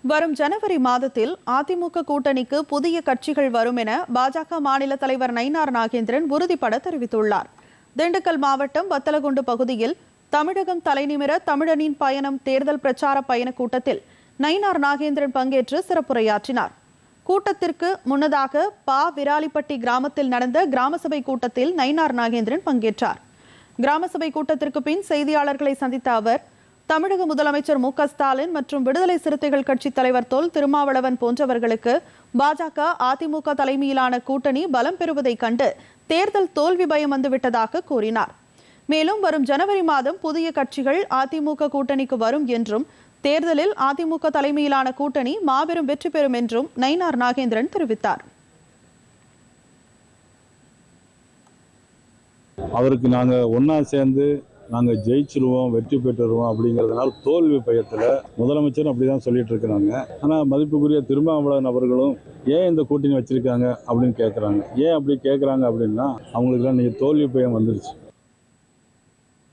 வரும் ஜனவரி மாதத்தில் அதிமுக கூட்டணிக்கு புதிய கட்சிகள் வரும் என பாஜக மாநில தலைவர் நயினார் நாகேந்திரன் உறுதிபட தெரிவித்துள்ளார். திண்டுக்கல் மாவட்டம் வத்தலகுண்டு பகுதியில் தமிழகம் தலைநிமிர தமிழனின் பயணம் தேர்தல் பிரச்சார பயணக் கூட்டத்தில் நயினார் நாகேந்திரன் பங்கேற்று சிறப்புரையாற்றினார். கூட்டத்திற்கு முன்னதாக பா. விராலிப்பட்டி கிராமத்தில் நடந்த கிராம சபை கூட்டத்தில் நயினார் நாகேந்திரன் பங்கேற்றார். கிராம சபை கூட்டத்திற்கு பின் செய்தியாளர்களை சந்தித்த அவர் தமிழக முதலமைச்சர் மு ஸ்டாலின் மற்றும் விடுதலை சிறுத்தைகள் கட்சி தலைவர் தொல் திருமாவளவன் போன்றவர்களுக்கு பாஜக அதிமுக தலைமையிலான கூட்டணி பலம் பெறுவதை கண்டு தேர்தல் தோல்வி பயம் வந்துவிட்டதாக கூறினார். மேலும் வரும் ஜனவரி மாதம் புதிய கட்சிகள் அதிமுக கூட்டணிக்கு வரும் என்றும் தேர்தலில் அதிமுக தலைமையிலான கூட்டணி மாபெரும் வெற்றி பெறும் என்றும் நயினார் நாகேந்திரன் தெரிவித்தார். அவருக்கு நாங்கள் ஒன்றா சேர்ந்து நாங்கள் ஜெயிச்சிருவோம் வெற்றி பெற்றுருவோம் அப்படிங்கிறதுனால தோல்வி பயத்தில் முதலமைச்சரும் அப்படி தான் சொல்லிட்டு இருக்கிறாங்க. ஆனால் மதிப்புக்குரிய திருமாவளவன் அவர்களும் ஏன் இந்த கூட்டணி வச்சிருக்காங்க அப்படின்னு கேட்குறாங்க ஏன் அப்படி கேட்குறாங்க அப்படின்னா அவங்களுக்குலாம் நீங்கள் தோல்வி பயம் வந்துருச்சு.